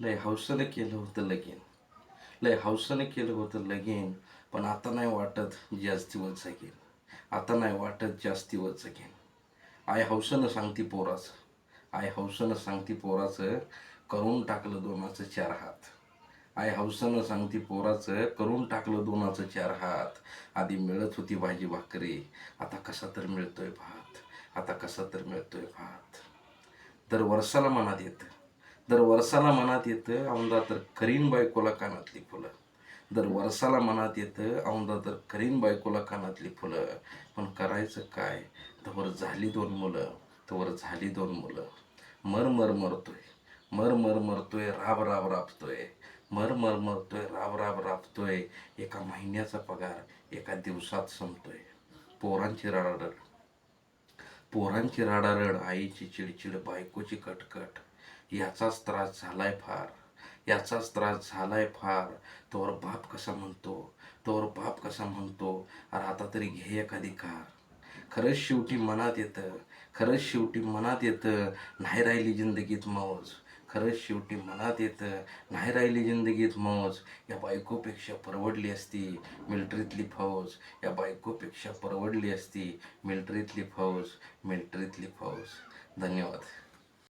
लय हौसनं केलं होतं लगीन. लय हौसनं केलं होतं लगीन पण आता नाही वाटत जास्तीवर जगेन आता नाही वाटत जास्तीवर जगेन आय हौसनं सांगती पोराचं. आय हौसनं सांगती पोराचं करून टाकलं दोनाचं चार हात. आय हौसनं सांगती पोराचं करून टाकलं दोनाचं चार हात. आधी मिळत होती भाजी भाकरी आता कसा तर मिळतोय भात आता कसा तर मिळतोय भात. दर वर्षाला मनात येतं दर वर्षाला मनात येतं औंदा तर करीन बायकोला कानातली फुलं. दर वर्षाला मनात येतं औंदा तर करीन बायकोला कानातली फुलं. पण करायचं काय? तवर झाली दोन मुलं तवर झाली दोन मुलं. मर मर मरतोय. मर मर मरतोय राब राब राबतोय. मर मर मरतोय राब राब राबतोय. एका महिन्याचा पगार एका दिवसात संपतोय. पोरांची रडारड. पोरांची राडारड आईची चिडचिड बायकोची कटकट याचाच त्रास झालाय फार. याचाच त्रास झालाय फार. तोवर बाप कसा म्हणतो? तोवर बाप कसा म्हणतो? अरे आता तरी घे एखादी कार. खरंच शेवटी मनात येतं. खरंच शेवटी मनात येतं नाही राहिली जिंदगीत मौज. खरंच शेवटी मनात येतं नाही राहिली जिंदगीत मौज या बायकोपेक्षा परवडली असती मिल्ट्रीतली फौज या बायकोपेक्षा परवडली असती मिल्ट्रीतली फौज मिल्ट्रीतली फौज. धन्यवाद.